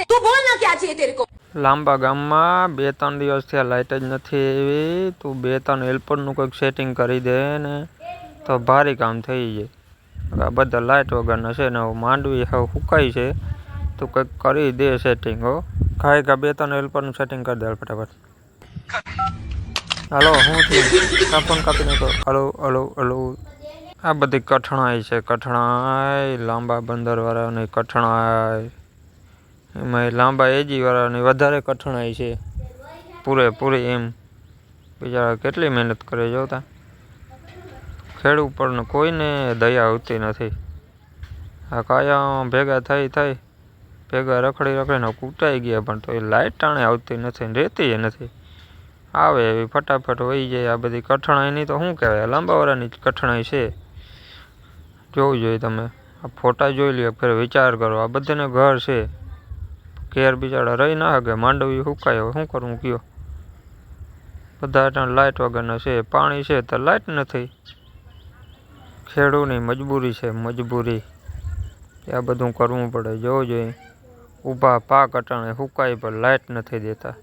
से तू बोलना क्या चाहिए तेरे को લાંબા ગામમાં બે ત્રણ દિવસથી આ લાઇટ જ નથી એવી તું બે ત્રણ હેલ્પરનું કંઈક સેટિંગ કરી દે ને તો ભારી કામ થઈ જાય આ બધા લાઇટ વગરના છે ને હવે માંડવી હવે સુકાઈ છે તું કંઈક કરી દે સેટિંગ હો ખાઈ ખા બે ત્રણ હેલ્પરનું સેટિંગ કરી દે હાલ ફટાફટ હાલો હું થયું કાં ફોન કાપી નાખો હલો હલો હલો આ બધી કઠણાઈ છે કઠણાઈ લાંબા બંદરવાળાની કઠણાઈ એમાં લાંબા એજીવાળાની વધારે કઠણાઈ છે. પૂરેપૂરી એમ. બિચારા કેટલી મહેનત કરે જોતા ખેડ ઉપરને કોઈને દયા આવતી નથી. આ કાયા ભેગા થઈ થઈ, ભેગા રખડી, રખડીને કૂટાઈ ગયા પણ તો એ લાઇટ ટાણે આવતી નથી રહેતી નથી. આવે એવી ફટાફટ વહી જાય આ બધી કઠણાઈની તો શું કહેવાય? લાંબાવાળાની જ કઠણાઈ છે. જોવું જોઈએ તમે. આ ફોટા જોઈ લ્યો, ફેર વિચાર કરો. આ બધાને ઘર છે. ઘેર બિચારા રહી ના હગે માંડવી હુકાય. શું કરવું કયો? બધા લાઇટ વગરના છે. પાણી છે તો લાઇટ નથી. ખેડૂની મજબૂરી છે. મજબૂરી. આ બધું કરવું પડે. જોવું જોઈએ ઊભા પાક અટાણે સુકાય પણ લાઇટ નથી દેતા.